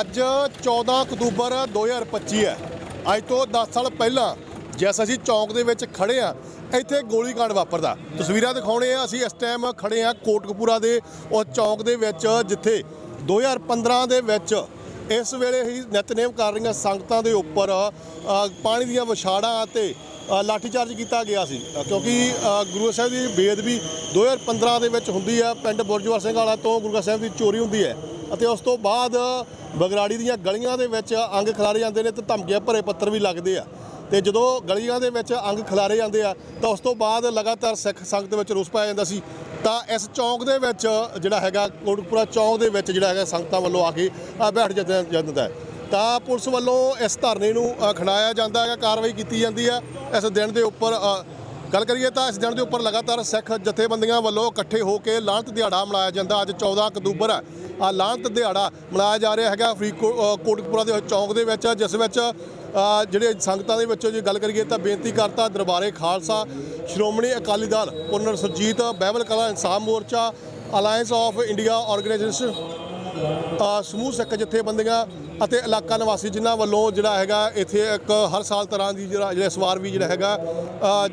ਅੱਜ 14 ਅਕਤੂਬਰ 2025 ਹੈ। ਅੱਜ ਤੋਂ 10 ਸਾਲ ਪਹਿਲਾਂ ਜਿਸ ਅਸੀਂ ਚੌਂਕ ਦੇ ਵਿੱਚ ਖੜੇ ਆ ਇੱਥੇ ਗੋਲੀकांड ਵਾਪਰਦਾ। ਤਸਵੀਰਾਂ ਦਿਖਾਉਣੇ ਆ, ਅਸੀਂ ਇਸ ਟਾਈਮ ਖੜੇ ਆ ਕੋਟਕਪੂਰਾ ਦੇ ਉਹ ਚੌਂਕ ਦੇ ਵਿੱਚ ਜਿੱਥੇ 2015 ਦੇ ਵਿੱਚ ਇਸ ਵੇਲੇ ਹੀ ਨਿਤਨੇਮ ਕਰ ਰਹੀਆਂ ਸੰਗਤਾਂ ਦੇ ਉੱਪਰ ਪਾਣੀ ਦੀਆਂ ਵਿਛਾੜਾਂ ਅਤੇ ਲਾਠੀਚਾਰਜ ਕੀਤਾ ਗਿਆ ਸੀ। ਕਿਉਂਕਿ ਗੁਰੂ ਸਾਹਿਬ ਦੀ ਬੇਅਦਬੀ 2015 ਦੇ ਵਿੱਚ ਹੁੰਦੀ ਹੈ। ਪਿੰਡ ਬੁਰਜਵਾਰ ਸਿੰਘ ਵਾਲਾ ਤੋਂ ਗੁਰੂ ਸਾਹਿਬ ਦੀ ਚੋਰੀ ਹੁੰਦੀ ਹੈ। ਅਤੇ ਉਸ ਤੋਂ ਬਾਅਦ ਬਗਰਾੜੀ ਦੀਆਂ ਗਲੀਆਂ ਦੇ ਵਿੱਚ ਅੰਗ ਖਿਲਾਰੇ ਜਾਂਦੇ ਨੇ ਤੇ ਧਮਕੀਆਂ ਭਰੇ ਪੱਤਰ ਵੀ ਲੱਗਦੇ ਆ। ਤੇ ਜਦੋਂ ਗਲੀਆਂ ਦੇ ਵਿੱਚ ਅੰਗ ਖਿਲਾਰੇ ਜਾਂਦੇ ਆ ਤਾਂ ਉਸ ਤੋਂ ਬਾਅਦ ਲਗਾਤਾਰ ਸਿੱਖ ਸੰਗਤ ਵਿੱਚ ਰੋਸ ਪਾਇਆ ਜਾਂਦਾ ਸੀ। ਤਾਂ ਇਸ ਚੌਂਕ ਦੇ ਵਿੱਚ ਜਿਹੜਾ ਹੈਗਾ ਕੋਟਕਪੂਰਾ ਚੌਂਕ ਦੇ ਵਿੱਚ ਜਿਹੜਾ ਹੈਗਾ ਸੰਗਤਾਂ ਵੱਲੋਂ ਆ ਕੇ ਬੈਠ ਜਾਂਦਾ ਹੈ। ਤਾਂ ਪੁਲਿਸ ਵੱਲੋਂ ਇਸ ਧਰਨੇ ਨੂੰ ਅ, ਜਾਂਦਾ ਹੈ ਕਾਰਵਾਈ ਕੀਤੀ ਜਾਂਦੀ ਹੈ। ਇਸ ਦਿਨ ਦੇ ਉੱਪਰ ਗੱਲ ਕਰੀਏ ਤਾਂ ਇਸ ਦਿਨ ਦੇ ਉੱਪਰ ਲਗਾਤਾਰ ਸਿੱਖ ਜਥੇਬੰਦੀਆਂ ਵੱਲੋਂ ਇਕੱਠੇ ਹੋ ਕੇ ਲਾਂਤ ਦਿਹਾੜਾ ਮਨਾਇਆ ਜਾਂਦਾ। ਅੱਜ 14 ਅਕਤੂਬਰ ਹੈ। ਆ ਲਾਂਤ ਦਿਹਾੜਾ ਮਨਾਇਆ ਜਾ ਰਿਹਾ ਹੈਗਾ ਫਰੀਦਕੋਟ ਅ, ਦੇ ਚੌਂਕ ਦੇ ਵਿੱਚ ਜਿਸ ਵਿੱਚ ਜਿਹੜੇ ਸੰਗਤਾਂ ਦੇ ਵਿੱਚੋਂ ਜੇ ਗੱਲ ਕਰੀਏ ਤਾਂ ਬੇਨਤੀ ਕਰਤਾ ਦਰਬਾਰੇ ਖਾਲਸਾ ਸ਼੍ਰੋਮਣੀ ਅਕਾਲੀ ਦਲ ਪੁਨਰ ਸੁਰਜੀਤ ਬਹਿਬਲ ਕਲਾ Insaf Morcha alliance of India organisation ਸਮੂਹ ਸਿੱਖ ਜਥੇਬੰਦੀਆਂ ਅਤੇ ਇਲਾਕਾ ਨਿਵਾਸੀ ਜਿਨ੍ਹਾਂ ਵੱਲੋਂ ਜਿਹੜਾ ਹੈਗਾ ਇੱਥੇ ਇੱਕ ਹਰ ਸਾਲ ਤਰ੍ਹਾਂ ਦੀ ਜਿਹੜਾ ਜਿਹੜਾ ਇਸ ਵਾਰ ਵੀ ਜਿਹੜਾ ਹੈਗਾ ਅ,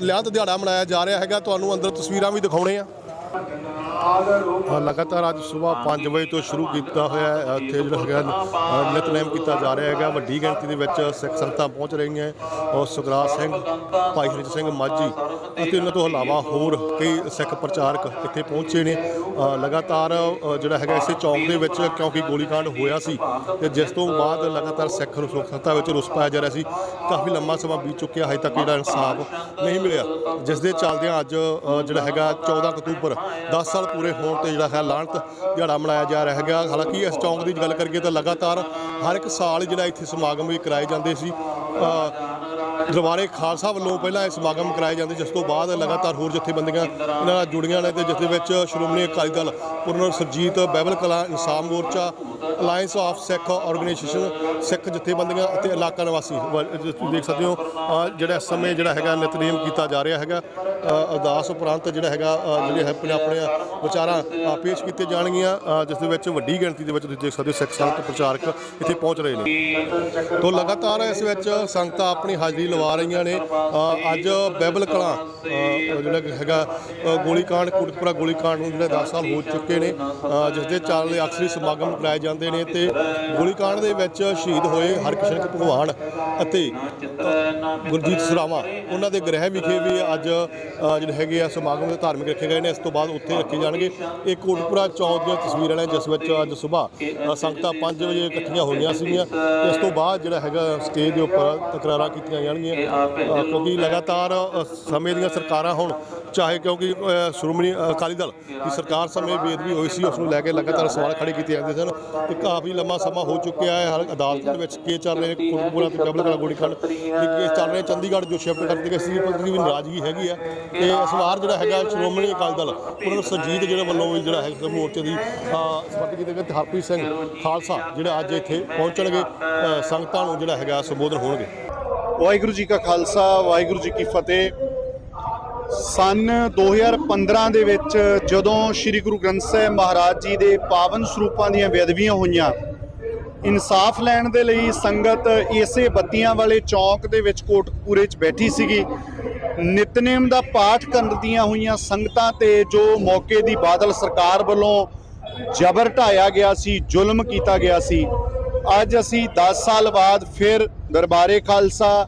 ਲਿਆਂਤ ਦਿਹਾੜਾ ਮਨਾਇਆ ਜਾ ਰਿਹਾ ਹੈਗਾ ਤੁਹਾਨੂੰ ਅੰਦਰ ਤਸਵੀਰਾਂ ਵੀ ਦਿਖਾਉਣੇ ਆ। ਲਗਾਤਾਰ ਅੱਜ ਸਵੇਰ 5 ਵਜੇ ਤੋਂ ਸ਼ੁਰੂ ਕੀਤਾ ਹੋਇਆ ਹੈ ਇੱਥੇ ਜਿਹੜਾ ਹੈਗਾ ਅ, ਨਿਤਨੇਮ ਕੀਤਾ ਜਾ ਰਿਹਾ ਹੈਗਾ। ਵੱਡੀ ਗਿਣਤੀ ਦੇ ਵਿੱਚ ਸਿੱਖ ਸੰਗਤਾਂ ਪਹੁੰਚ ਰਹੀਆਂ ਔਰ ਸੁਖਰਾਜ ਸਿੰਘ ਭਾਈ ਹਰਿਜ ਸਿੰਘ ਮਾਝੀ ਅਤੇ ਉਹਨਾਂ ਤੋਂ ਇਲਾਵਾ ਹੋਰ ਕਈ ਸਿੱਖ ਪ੍ਰਚਾਰਕ ਇੱਥੇ ਪਹੁੰਚੇ ਨੇ। ਲਗਾਤਾਰ ਜਿਹੜਾ ਹੈਗਾ ਇਸੇ ਚੌਂਕ ਦੇ ਵਿੱਚ ਕਿਉਂਕਿ ਗੋਲੀकांड ਹੋਇਆ ਸੀ ਤੇ ਜਿਸ ਤੋਂ ਬਾਅਦ ਲਗਾਤਾਰ ਸਿੱਖ ਸੰਗਤਾਂ ਵਿੱਚ ਰੁਸ ਪਾਇਆ ਜਾ ਰਿਹਾ ਸੀ। ਕਾਫੀ ਲੰਮਾ ਸਮਾਂ ਬੀਤ ਚੁੱਕਿਆ ਹਜੇ ਤੱਕ ਜਿਹੜਾ ਇਨਸਾਫ ਨਹੀਂ ਮਿਲਿਆ। ਜਿਸ ਦੇ ਚੱਲਦਿਆਂ ਅੱਜ ਜਿਹੜਾ ਹੈਗਾ 14 ਅਕਤੂਬਰ 10 ਸਾਲ ਪੂਰੇ ਹੋਣ ਤੇ ਜਿਹੜਾ ਹੈ ਲਾਂਤ ਦਿਹਾੜਾ ਮਨਾਇਆ ਜਾ ਰਿਹਾ ਹੈਗਾ। ਹਾਲਾਂਕਿ ਇਸ ਚੌਂਕ ਦੀ ਗੱਲ ਕਰੀਏ ਤਾਂ ਲਗਾਤਾਰ ਹਰ ਇੱਕ ਸਾਲ ਜਿਹੜਾ ਇੱਥੇ ਸਮਾਗਮ ਵੀ ਕਰਾਏ ਜਾਂਦੇ ਸੀ। ਦਰਬਾਰੇ ਖਾਲਸਾ ਵੱਲੋਂ ਪਹਿਲਾਂ ਇਹ ਸਮਾਗਮ ਕਰਾਏ ਜਾਂਦੇ, ਜਿਸ ਤੋਂ ਬਾਅਦ ਲਗਾਤਾਰ ਹੋਰ ਜਥੇਬੰਦੀਆਂ ਇਹਨਾਂ ਨਾਲ ਜੁੜੀਆਂ ਨੇ ਤੇ ਜਿਸ ਦੇ ਵਿੱਚ ਸ਼੍ਰੋਮਣੀ ਅਕਾਲੀ ਦਲ ਪੁਰਨਰ ਸੁਰਜੀਤ ਬਾਈਬਲ ਕਲਾ Insaf Morcha alliance of Sikh organisation ਸਿੱਖ ਜਥੇਬੰਦੀਆਂ ਅਤੇ ਇਲਾਕਾ ਨਿਵਾਸੀ ਵ- ਤੁਸੀਂ ਦੇਖ ਸਕਦੇ ਹੋ ਜਿਹੜਾ ਇਸ ਸਮੇਂ ਜਿਹੜਾ ਹੈਗਾ ਨਿਤਨੇਮ ਕੀਤਾ ਜਾ ਰਿਹਾ ਹੈਗਾ। ਅਰਦਾਸ ਉਪਰੰਤ ਜਿਹੜਾ ਹੈਗਾ ਜਿਹੜੇ ਹੈ ਆਪਣੇ ਆਪਣੇ ਵਿਚਾਰਾਂ ਪੇਸ਼ ਕੀਤੇ ਜਾਣਗੀਆਂ ਜਿਸ ਦੇ ਵਿੱਚ ਵੱਡੀ ਗਿਣਤੀ ਦੇ ਵਿੱਚ ਤੁਸੀਂ ਦੇਖ ਸਕਦੇ ਹੋ ਸਿੱਖ ਸੰਗਤ ਪ੍ਰਚਾਰਕ ਇੱਥੇ ਪਹੁੰਚ ਰਹੇ ਨੇ। ਤੋਂ ਲਗਾਤਾਰ ਇਸ ਵਿੱਚ ਸੰਗਤਾਂ ਆਪਣੀ ਹਾਜ਼ਰੀ ਲਵਾ ਰਹੀਆਂ ਨੇ। ਅੱਜ ਬੈਬਲ ਕਲਾਂ ਜਿਹੜਾ ਹੈਗਾ ਗੋਲੀकांड ਕੋਟਪੁਰਾ ਗੋਲੀकांड ਨੂੰ ਜਿਹੜਾ 10 ਸਾਲ ਹੋ ਚੁੱਕੇ ਨੇ। ਜਿਸ ਦੇ ਚੱਲਦੇ ਅਕਸਰੀ ਸਮਾਗਮ ਕਰਾਏ ਜਾਂਦੇ ਨੇ ਤੇ ਗੋਲੀकांड ਦੇ ਵਿੱਚ ਸ਼ਹੀਦ ਹੋਏ ਹਰਕਿਸ਼ਨ ਭਗਵਾਨ ਅਤੇ ਗੁਰਜੀਤ ਸਰਾਵਾ, ਉਹਨਾਂ ਦੇ ਗ੍ਰਹਿ ਵਿਖੇ ਵੀ ਅੱਜ ਜਿਹੜੇ ਹੈਗੇ ਆ ਸਮਾਗਮ ਦੇ ਧਾਰਮਿਕ ਰੱਖੇ ਗਏ ਨੇ, ਇਸ ਤੋਂ ਬਾਅਦ ਉੱਥੇ ਰੱਖੇ ਜਾਣਗੇ। ਇਹ ਕੋਟਕਪੁਰਾ ਚੌਂਕ ਦੀਆਂ ਤਸਵੀਰਾਂ ਨੇ, ਜਿਸ ਵਿੱਚ ਅੱਜ ਸਵੇਰ ਸੰਗਤਾਂ 5 ਵਜੇ ਇਕੱਠੀਆਂ ਹੋਈਆਂ ਸੀਗੀਆਂ। ਇਸ ਤੋਂ ਬਾਅਦ ਜਿਹੜਾ ਹੈਗਾ, ਸਟੇਜ ਦੇ ਉੱਪਰ ਤਕਰਾਰਾਂ ਕੀਤੀਆਂ ਜਾਣਗੀਆਂ। ਕਿਉਂਕਿ ਲਗਾਤਾਰ ਸਮੇਂ ਦੀਆਂ ਸਰਕਾਰਾਂ ਹੁਣ, ਚਾਹੇ ਕਿਉਂਕਿ ਸ਼੍ਰੋਮਣੀ ਅਕਾਲੀ ਦਲ ਦੀ ਸਰਕਾਰ ਸਮੇਂ ਬੇਦਬੀ ਹੋਈ ਸੀ, ਉਸ ਨੂੰ ਲੈ ਕੇ ਲਗਾਤਾਰ ਸਵਾਲ ਖੜੇ ਕੀਤੇ ਜਾਂਦੇ ਸਨ। ਤੇ ਕਾਫੀ ਲੰਮਾ ਸਮਾਂ ਹੋ ਚੁੱਕਿਆ ਹੈ, ਹਰ ਅਦਾਲਤ ਦੇ ਵਿੱਚ ਕੇਸ ਚੱਲ ਰਹੇ ਨੇ ਕੋਟਕਪੂਰਾ ਤੇ ਡਬਲ ਕਲਾ ਗੋਲੀकांड ਦੇ ਕੇਸ ਚੱਲ ਰਹੇ ਚੰਡੀਗੜ੍ਹ ਜੋ ਸ਼ਿਫਟ ਕਰ ਦਿੱਤੇ ਗਏ ਸੀ ਪਰ ਵੀ ਨਾਰਾਜ਼ਗੀ ਹੈਗੀ ਆ। ਤੇ ਇਸ ਵਾਰ ਜਿਹੜਾ ਹੈਗਾ ਸ਼੍ਰੋਮਣੀ ਅਕਾਲੀ ਦਲ ਉਹਨਾਂ ਨੂੰ ਸਰਜੀਤ ਜਿਹੜੇ ਵੱਲੋਂ ਵੀ ਜਿਹੜਾ ਹੈ ਮੋਰਚੇ ਦੀ ਸਪਾਰਟੀ ਕੀਤੇ ਗਏ ਹਰਪ੍ਰੀਤ ਸਿੰਘ ਖਾਲਸਾ ਜਿਹੜੇ ਅੱਜ ਇੱਥੇ ਪਹੁੰਚਣਗੇ ਸੰਗਤਾਂ ਨੂੰ ਜਿਹੜਾ ਹੈਗਾ ਸੰਬੋਧਨ ਹੋਣਗੇ। ਵਾਹਿਗੁਰੂ ਜੀ ਕਾ ਖਾਲਸਾ ਵਾਹਿਗੁਰੂ ਜੀ ਕੀ ਫਤਿਹ। ਸਨ 2015 ਦੇ ਵਿੱਚ ਜਦੋਂ ਸ੍ਰੀ ਗੁਰੂ ਗ੍ਰੰਥ ਸਾਹਿਬ ਮਹਾਰਾਜ ਜੀ ਦੇ ਪਾਵਨ ਸਰੂਪਾਂ ਦੀਆਂ ਬੇਅਦਬੀਆਂ ਹੋਈਆਂ ਇਨਸਾਫ ਲੈਣ ਦੇ ਲਈ ਸੰਗਤ ਇਸੇ ਬੱਤੀਆਂ ਵਾਲੇ ਚੌਕ ਦੇ ਵਿੱਚ ਕੋਟਕਪੂਰੇ 'ਚ ਬੈਠੀ ਸੀਗੀ। ਨਿਤਨੇਮ ਦਾ ਪਾਠ ਕਰਨ ਦੀਆਂ ਹੋਈਆਂ ਸੰਗਤਾਂ ਤੇ ਜੋ ਮੌਕੇ ਦੀ ਬਾਦਲ ਸਰਕਾਰ ਵੱਲੋਂ ਜਬਰ ਢਾਇਆ ਗਿਆ ਸੀ, ਜ਼ੁਲਮ ਕੀਤਾ ਗਿਆ ਸੀ। ਅੱਜ ਅਸੀਂ 10 ਸਾਲ ਬਾਅਦ ਫਿਰ ਦਰਬਾਰੇ ਖਾਲਸਾ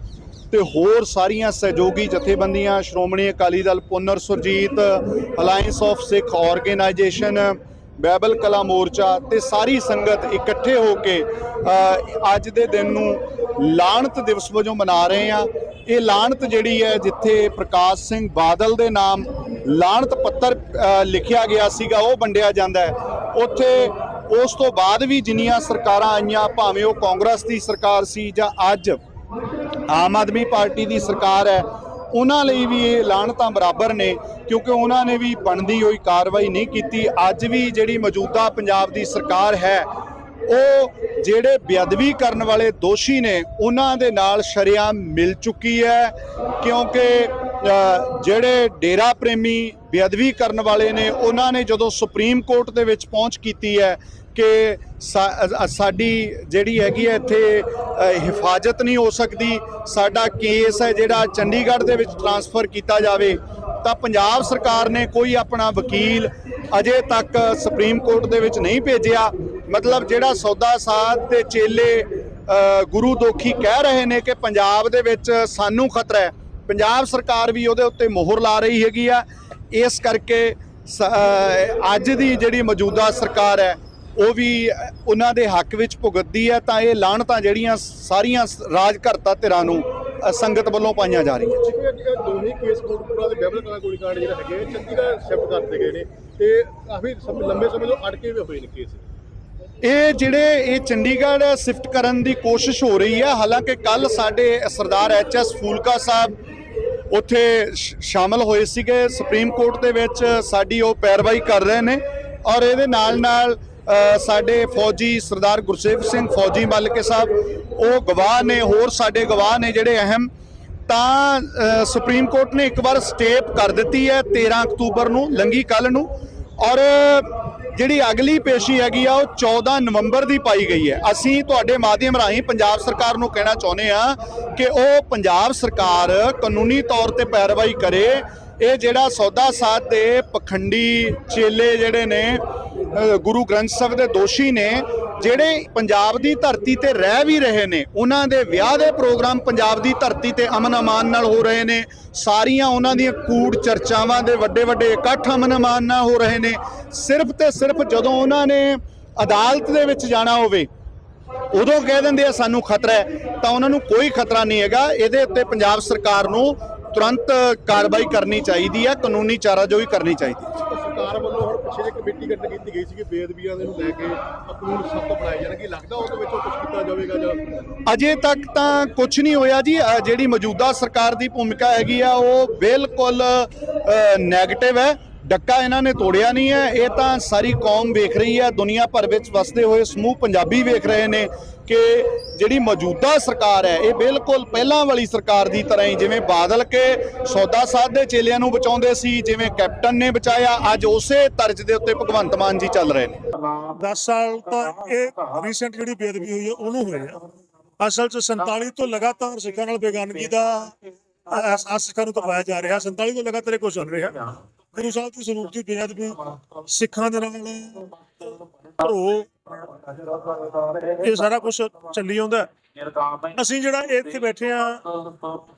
ਤੇ ਹੋਰ ਸਾਰੀਆਂ ਸਹਿਯੋਗੀ ਜਥੇਬੰਦੀਆਂ, Shiromani Akali Dal Punar Surjit alliance of Sikh organisation Behbal ਕਲਾ ਮੋਰਚਾ ਤੇ ਸਾਰੀ ਸੰਗਤ ਇਕੱਠੇ ਹੋ ਕੇ ਅੱਜ ਦੇ ਦਿਨ ਨੂੰ ਲਾਣਤ ਦਿਵਸ ਵਜੋਂ ਮਨਾ ਰਹੇ ਆ ਇਹ ਲਾਹਣਤ ਜਿਹੜੀ ਹੈ, ਜਿੱਥੇ ਪ੍ਰਕਾਸ਼ ਸਿੰਘ ਬਾਦਲ ਦੇ ਨਾਮ ਲਾਣਤ ਪੱਤਰ ਲਿਖਿਆ ਗਿਆ ਸੀਗਾ, ਉਹ ਵੰਡਿਆ ਜਾਂਦਾ ਹੈ। ਉੱਥੇ ਉਸ ਤੋਂ ਬਾਅਦ ਵੀ ਜਿੰਨੀਆਂ ਸਰਕਾਰਾਂ ਆਈਆਂ, ਭਾਵੇਂ ਉਹ ਕਾਂਗਰਸ ਦੀ ਸਰਕਾਰ ਸੀ ਜਾਂ ਅੱਜ ਆਮ ਆਦਮੀ ਪਾਰਟੀ ਦੀ ਸਰਕਾਰ ਹੈ ਉਹਨਾਂ ਲਈ ਵੀ ਇਹ ਐਲਾਨ ਤਾਂ ਬਰਾਬਰ ਨੇ, ਕਿਉਂਕਿ ਉਹਨਾਂ ਨੇ ਵੀ ਬਣਦੀ ਹੋਈ ਕਾਰਵਾਈ ਨਹੀਂ ਕੀਤੀ। ਅੱਜ ਵੀ ਜਿਹੜੀ ਮੌਜੂਦਾ ਪੰਜਾਬ ਦੀ ਸਰਕਾਰ ਹੈ, ਉਹ ਜਿਹੜੇ ਬੇਅਦਬੀ ਕਰਨ ਵਾਲੇ ਦੋਸ਼ੀ ਨੇ, ਉਹਨਾਂ ਦੇ ਨਾਲ ਸ਼ਰੇਆਮ ਮਿਲ ਚੁੱਕੀ ਹੈ, ਕਿਉਂਕਿ ਜਿਹੜੇ ਡੇਰਾ ਪ੍ਰੇਮੀ ਬੇਅਦਬੀ ਕਰਨ ਵਾਲੇ ਨੇ, ਉਹਨਾਂ ਨੇ ਜਦੋਂ ਸੁਪਰੀਮ ਕੋਰਟ ਦੇ ਵਿੱਚ ਪਹੁੰਚ ਕੀਤੀ ਹੈ ਕਿ ਸਾਡੀ ਜਿਹੜੀ ਹੈਗੀ ਹੈ ਇੱਥੇ ਹਿਫਾਜ਼ਤ ਨਹੀਂ ਹੋ ਸਕਦੀ। ਸਾਡਾ ਕੇਸ ਹੈ ਜਿਹੜਾ ਚੰਡੀਗੜ੍ਹ ਦੇ ਵਿੱਚ ਟਰਾਂਸਫਰ ਕੀਤਾ ਜਾਵੇ, ਤਾਂ ਪੰਜਾਬ ਸਰਕਾਰ ਨੇ ਕੋਈ ਆਪਣਾ ਵਕੀਲ ਅਜੇ ਤੱਕ ਸੁਪਰੀਮ ਕੋਰਟ ਦੇ ਵਿੱਚ ਨਹੀਂ ਭੇਜਿਆ। ਮਤਲਬ ਜਿਹੜਾ ਸੌਦਾ ਸਾਧ ਤੇ ਚੇਲੇ ਗੁਰੂ ਦੋਖੀ ਕਹਿ ਰਹੇ ਨੇ ਕਿ ਪੰਜਾਬ ਦੇ ਵਿੱਚ ਸਾਨੂੰ ਖਤਰਾ ਹੈ। ਪੰਜਾਬ ਸਰਕਾਰ ਵੀ ਉਹਦੇ ਉੱਤੇ ਮੋਹਰ ਲਾ ਰਹੀ ਹੈਗੀ ਆ। ਇਸ ਕਰਕੇ ਸ- ਅੱਜ ਦੀ ਜਿਹੜੀ ਮੌਜੂਦਾ ਸਰਕਾਰ ਹੈ ਉਹ ਵੀ ਉਹਨਾਂ ਦੇ ਹੱਕ ਵਿੱਚ ਭੁਗਤਦੀ ਹੈ ਤਾਂ ਇਹ ਲਾਹਣਤਾਂ ਜਿਹੜੀਆਂ ਸਾਰੀਆਂ ਰਾਜ ਘਰਤਾ ਧਿਰਾਂ ਨੂੰ ਸੰਗਤ ਵੱਲੋਂ ਪਾਈਆਂ ਜਾ ਰਹੀਆਂ ਜਿਵੇਂ ਕਿ ਦੋਹੇ ਕੇਸ ਕੋਟਪੁਰਾ ਦੇ ਬਹਿਬਲ ਕਲਾ ਗੋਲੀकांड ਜਿਹੜੇ ਹੈਗੇ ਚੰਡੀਗੜ੍ਹ ਸ਼ਿਫਟ ਕਰਤੇ ਗਏ ਨੇ ਤੇ ਕਾਫੀ ਸਮੇਂ ਲੰਬੇ ਸਮੇਂ ਤੋਂ ਅਟਕੇ ਹੋਏ ਨੇ ਕੇਸ। ਇਹ ਜਿਹੜੇ ਇਹ ਚੰਡੀਗੜ੍ਹ ਸ਼ਿਫਟ ਕਰਨ ਦੀ ਕੋਸ਼ਿਸ਼ ਹੋ ਰਹੀ ਹੈ ਹਾਲਾਂਕਿ ਕੱਲ ਸਾਡੇ ਸਰਦਾਰ ਐਚ ਐਸ ਫੂਲਕਾ ਸਾਹਿਬ ਉੱਥੇ ਸ਼ਾਮਲ ਹੋਏ ਸੀਗੇ। ਸੁਪਰੀਮ ਕੋਰਟ ਦੇ ਵਿੱਚ ਸਾਡੀ ਉਹ ਪੈਰਵਾਈ ਕਰ ਰਹੇ ਨੇ ਔਰ ਇਹਦੇ ਨਾਲ ਨਾਲ ਸਾਡੇ ਫੌਜੀ ਸਰਦਾਰ ਗੁਰਸੇਵ ਸਿੰਘ ਫੌਜੀ ਮਲਕੇ ਸਾਹਿਬ, ਉਹ ਗਵਾਹ ਨੇ, ਹੋਰ ਸਾਡੇ ਗਵਾਹ ਨੇ ਜਿਹੜੇ ਅਹਿਮ, ਤਾਂ ਸੁਪਰੀਮ ਕੋਰਟ ਨੇ ਇੱਕ ਵਾਰ ਸਟੇਪ ਕਰ ਦਿੱਤੀ ਹੈ 13 ਅਕਤੂਬਰ ਨੂੰ, ਲੰਗੀ ਕੱਲ ਨੂੰ, ਔਰ ਜਿਹੜੀ ਅਗਲੀ ਪੇਸ਼ੀ ਹੈਗੀ ਆ, ਉਹ 14 ਨਵੰਬਰ ਦੀ ਪਾਈ ਗਈ ਹੈ। ਅਸੀਂ ਤੁਹਾਡੇ ਮਾਧਿਅਮ ਰਾਹੀਂ ਪੰਜਾਬ ਸਰਕਾਰ ਨੂੰ ਕਹਿਣਾ ਚਾਹੁੰਦੇ ਆ ਕਿ ਉਹ ਪੰਜਾਬ ਸਰਕਾਰ ਕਾਨੂੰਨੀ ਤੌਰ ਤੇ ਪੈਰਵਾਈ ਕਰੇ। ਇਹ ਜਿਹੜਾ ਸੌਦਾ ਸਾਧ ਦੇ ਪਖੰਡੀ ਚੇਲੇ ਜਿਹੜੇ ਨੇ ਗੁਰੂ ਗ੍ਰੰਥ ਸਾਹਿਬ ਦੇ ਦੋਸ਼ੀ ਨੇ ਜਿਹੜੇ ਪੰਜਾਬ ਦੀ ਧਰਤੀ ਤੇ ਰਹਿ ਵੀ ਰਹੇ ਨੇ, ਉਹਨਾਂ ਦੇ ਵਿਆਹ ਦੇ ਪ੍ਰੋਗਰਾਮ ਪੰਜਾਬ ਦੀ ਧਰਤੀ ਤੇ ਅਮਨ ਅਮਾਨ ਨਾਲ ਹੋ ਰਹੇ ਨੇ, ਸਾਰੀਆਂ ਉਹਨਾਂ ਦੀਆਂ ਕੂੜ ਚਰਚਾਵਾਂ ਦੇ ਵੱਡੇ ਵੱਡੇ ਇਕੱਠ ਅਮਨ ਅਮਾਨ ਨਾਲ ਹੋ ਰਹੇ ਨੇ, ਸਿਰਫ ਤੇ ਸਿਰਫ ਜਦੋਂ ਉਹਨਾਂ ਨੇ ਅਦਾਲਤ ਦੇ ਵਿੱਚ ਜਾਣਾ ਹੋਵੇ, ਉਦੋਂ ਕਹਿ ਦਿੰਦੇ ਆ ਸਾਨੂੰ ਖਤਰਾ ਹੈ, ਤਾਂ ਉਹਨਾਂ ਨੂੰ ਕੋਈ ਖਤਰਾ ਨਹੀਂ ਹੈਗਾ, ਇਹਦੇ ਉੱਤੇ ਪੰਜਾਬ ਸਰਕਾਰ ਨੂੰ ਤੁਰੰਤ ਕਾਰਵਾਈ ਕਰਨੀ ਚਾਹੀਦੀ ਹੈ, ਕਾਨੂੰਨੀ ਚਾਰਾਜੋਈ ਕਰਨੀ ਚਾਹੀਦੀ ਹੈ। ਸਰਕਾਰ ਵੱਲੋਂ ਪਿੱਛੇ ਜੇ ਕਮੇਟੀ ਗਠਨ ਕੀਤੀ ਗਈ ਸੀ ਕਿ ਬੇਅਦਬੀਆਂ ਦੇ ਨੂੰ ਲੈ ਕੇ ਕਾਨੂੰਨ ਸਖਤ ਬਣਾਏ ਜਾਣਗੇ ਲੱਗਦਾ ਉਹਦੇ ਵਿੱਚ ਕੁਝ ਕੀਤਾ ਜਾਵੇਗਾ ਜਾਂ ਅਜੇ ਤੱਕ ਤਾਂ ਕੁਝ ਨਹੀਂ ਹੋਇਆ ਜੀ। ਜਿਹੜੀ ਮੌਜੂਦਾ ਸਰਕਾਰ ਦੀ ਭੂਮਿਕਾ ਹੈਗੀ ਆ, ਉਹ ਬਿਲਕੁਲ ਨੈਗੇਟਿਵ ਹੈ। ਡੱਕਾ ਇਹਨਾਂ ਨੇ ਤੋੜਿਆ ਨਹੀਂ ਹੈ। ਇਹ ਤਾਂ ਸਾਰੀ ਕੌਮ ਵੇਖ ਰਹੀ ਹੈ। ਦੁਨੀਆ ਭਰ ਵਿੱਚ ਵਸਦੇ ਹੋਏ ਸਮੂਹ ਪੰਜਾਬੀ ਵੇਖ ਰਹੇ ਨੇ। ਕਿ ਜਿਹੜੀ ਮੌਜੂਦਾ ਸਰਕਾਰ ਹੈ, ਇਹ ਬਿਲਕੁਲ ਪਹਿਲਾਂ ਵਾਲੀ ਸਰਕਾਰ ਦੀ ਤਰ੍ਹਾਂ ਹੀ ਜਿਵੇਂ ਬਾਦਲ ਕੇ ਸੌਦਾ ਸਾਧ ਦੇ ਚੇਲਿਆਂ ਨੂੰ ਬਚਾਉਂਦੇ ਸੀ, ਜਿਵੇਂ ਕੈਪਟਨ ਨੇ ਬਚਾਇਆ, ਅੱਜ ਉਸੇ ਤਰਜ਼ ਦੇ ਉੱਤੇ ਭਗਵੰਤ ਮਾਨ ਜੀ ਚੱਲ ਰਹੇ ਨੇ। 10 ਸਾਲ ਤਾਂ ਇਹ ਰੀਸੈਂਟ ਜਿਹੜੀ ਬੇਅਦਬੀ ਹੋਈ ਹੈ, ਉਹਨੂੰ ਹੋਈ ਅਸਲ ਚ 47 ਤੋਂ ਲਗਾਤਾਰ ਸਿੱਖਾਂ ਨਾਲ ਬੇਗਾਨਗੀ ਦਾ ਅਹਿਸਾਸ ਸਿੱਖਾਂ ਨੂੰ ਕਰਵਾਇਆ ਜਾ ਰਿਹਾ। 47 ਤੋਂ ਲਗਾਤਾਰ ਇਹ ਕੁਝ ਚੱਲ ਰਿਹਾ। ਗੁਰੂ ਸਾਹਿਬ ਦੀ ਸਰੂਪ ਦੀ ਬੇਅਦਬੀ ਸਿੱਖਾਂ ਦੇ ਨਾਲ ਧਰੋ ਇਹ ਸਾਰਾ ਕੁਝ ਚੱਲੀ ਆਉਂਦਾ ਅਸੀਂ ਜਿਹੜਾ ਇੱਥੇ ਬੈਠੇ ਆ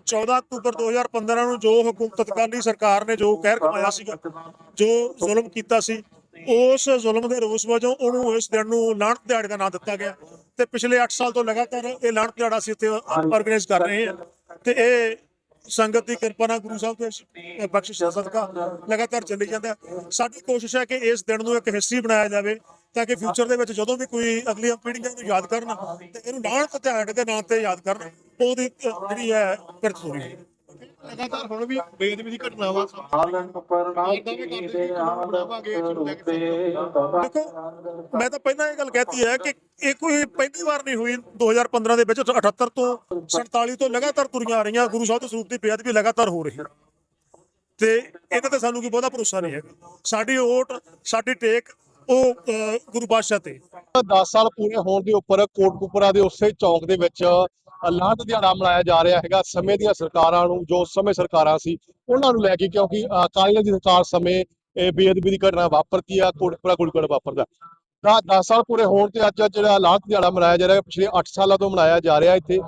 14 ਅਕਤੂਬਰ 2015 ਨੂੰ ਜੋ ਹਕੂਮਤ ਤਤਕਾਲੀ ਸਰਕਾਰ ਨੇ ਜੋ ਕਹਿਰ ਕਮਾਇਆ ਸੀਗਾ, ਜੋ ਜ਼ੁਲਮ ਕੀਤਾ ਸੀ, ਉਸ ਜ਼ੁਲਮ ਦੇ ਰੋਸ ਵਜੋਂ ਉਹਨੂੰ ਇਸ ਦਿਨ ਨੂੰ ਲਾਹਣਤ ਦਿਹਾੜੇ ਦਾ ਨਾਮ ਦਿੱਤਾ ਗਿਆ। ਤੇ ਪਿਛਲੇ 8 ਸਾਲ ਤੋਂ ਲਗਾਤਾਰ ਇਹ ਲਾਹਣਤ ਦਿਹਾੜਾ ਅਸੀਂ ਇੱਥੇ ਆਰਗੇਨਾਈਜ਼ ਕਰ ਰਹੇ ਹਾਂ। ਤੇ ਇਹ ਸੰਗਤ ਦੀ ਕਿਰਪਾ ਨਾਲ ਗੁਰੂ ਸਾਹਿਬ ਦੇ ਬਖਸ਼ਿਸ਼ ਸਦਕਾ ਲਗਾਤਾਰ ਚੱਲੀ ਜਾਂਦਾ ਸਾਡੀ ਕੋਸ਼ਿਸ਼ ਹੈ ਕਿ ਇਸ ਦਿਨ ਨੂੰ ਇੱਕ ਹਿਸਟਰੀ ਬਣਾਇਆ ਜਾਵੇ। ਤਾਂ ਕਿ ਫਿਊਚਰ ਦੇ ਵਿੱਚ ਜਦੋਂ ਵੀ ਕੋਈ ਅਗਲੀਆਂ ਪੀੜ੍ਹੀਆਂ ਨੂੰ ਯਾਦ ਕਰਨ ਤੇ ਇਹਨੂੰ ਲਾਹਣਤ ਦਿਹਾੜੇ ਦੇ ਨਾਂ ਤੇ ਯਾਦ ਕਰਨ ਉਹਦੀ ਜਿਹੜੀ ਹੈ ਕਿਰਤ ਹੋ ਰਹੀ ਹੈ। ਲਗਾਤਾਰ ਹੁਣ ਵੀ ਬੇਅਦਬੀ ਦੀ ਘਟਨਾਵਾਂ ਦੇਖੋ ਮੈਂ ਤਾਂ ਪਹਿਲਾਂ ਇਹ ਗੱਲ ਕਹਿਤੀ ਹੈ ਕਿ ਇਹ ਕੋਈ ਪਹਿਲੀ ਵਾਰ ਨਹੀਂ ਹੋਈ। 2015 ਦੇ ਵਿੱਚ 78 ਤੋਂ 47 ਤੋਂ ਲਗਾਤਾਰ ਤੁਰੀਆਂ ਆ ਰਹੀਆਂ ਗੁਰੂ ਸਾਹਿਬ ਦੇ ਸਰੂਪ ਦੀ ਬੇਅਦਬੀ ਲਗਾਤਾਰ ਹੋ ਰਹੀ ਹੈ। ਤੇ ਇਹਨਾਂ ਤੇ ਸਾਨੂੰ ਕੋਈ ਬਹੁਤਾ ਭਰੋਸਾ ਨਹੀਂ ਹੈਗਾ। ਸਾਡੀ ਓਟ ਸਾਡੀ ਟੇਕ ਉਹ ਗੁਰੂ ਪਾਤਸ਼ਾਹ ਤੇ। 10 ਸਾਲ ਪੂਰੇ ਹੋਣ ਦੇ ਉੱਪਰ ਕੋਟਕਪੂਰਾ ਦੇ ਉਸੇ ਚੌਕ ਦੇ ਵਿੱਚ ਲਾਹਤ ਦਿਹਾੜਾ ਮਨਾਇਆ ਜਾ ਰਿਹਾ ਹੈਗਾ। ਸਮੇਂ ਦੀਆਂ ਸਰਕਾਰਾਂ ਨੂੰ, ਜੋ ਸਮੇਂ ਸਰਕਾਰਾਂ ਸੀ, ਉਹਨਾਂ ਨੂੰ ਲੈ ਕੇ ਕਿਉਂਕਿ ਅਕਾਲੀ ਦੀ ਸਰਕਾਰ ਸਮੇਂ, ਇਹ ਬੇਅਦਬੀ ਦੀ ਘਟਨਾ ਵਾਪਰਦੀ ਆ ਕੋਟਕਪੂਰਾ ਗੁਲਗੜ ਵਾਪਰਦਾ। ਤਾਂ 10 ਸਾਲ ਪੂਰੇ ਹੋਣ ਤੇ ਅੱਜ ਜਿਹੜਾ ਲਾਹਤ ਦਿਹਾੜਾ ਮਨਾਇਆ ਜਾ ਰਿਹਾ, ਪਿਛਲੇ 8 ਸਾਲਾਂ ਤੋਂ ਮਨਾਇਆ ਜਾ ਰਿਹਾ ਇੱਥੇ।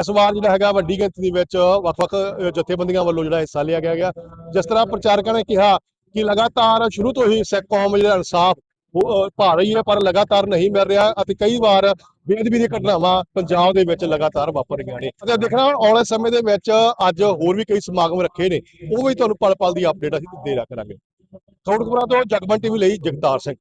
ਇਸ ਵਾਰ ਜਿਹੜਾ ਹੈਗਾ, ਵੱਡੀ ਗਿਣਤੀ ਦੇ ਵਿੱਚ ਵੱਖ-ਵੱਖ ਜਥੇਬੰਦੀਆਂ ਵੱਲੋਂ ਜਿਹੜਾ ਹਿੱਸਾ ਲਿਆ ਗਿਆ ਗਿਆ ਜਿਸ ਤਰ੍ਹਾਂ ਪ੍ਰਚਾਰਕਾਂ ਨੇ ਕਿਹਾ ਕਿ ਲਗਾਤਾਰ ਸ਼ੁਰੂ ਤੋਂ ਹੀ ਸਿੱਖ ਕੌਮ ਜਿਹੜਾ ਇਨਸਾਫ ਉਹ, ਪਾ ਰਹੀ ਹੈ ਪਰ ਲਗਾਤਾਰ ਨਹੀਂ ਮਿਲ ਰਿਹਾ ਅਤੇ ਕਈ ਵਾਰ ਬੇਅਦਬੀ ਦੀਆਂ ਘਟਨਾਵਾਂ ਪੰਜਾਬ ਦੇ ਵਿੱਚ ਲਗਾਤਾਰ ਵਾਪਰ ਰਹੀਆਂ ਨੇ। ਅਤੇ ਦੇਖਣਾ ਆਉਣ ਸਮੇਂ ਦੇ ਵਿੱਚ ਅੱਜ ਹੋਰ ਵੀ ਕਈ ਸਮਾਗਮ ਰੱਖੇ ਨੇ। ਉਹ ਵੀ ਤੁਹਾਨੂੰ ਪਲ ਪਲ ਦੀ ਅਪਡੇਟ ਅਸੀਂ ਦੇ ਰਿਹਾ ਕਰਾਂਗੇ ਕੋਟਕਪੁਰਾ ਤੋਂ ਜਗਮਨ ਟੀਵੀ ਲਈ ਜਗਤਾਰ ਸਿੰਘ।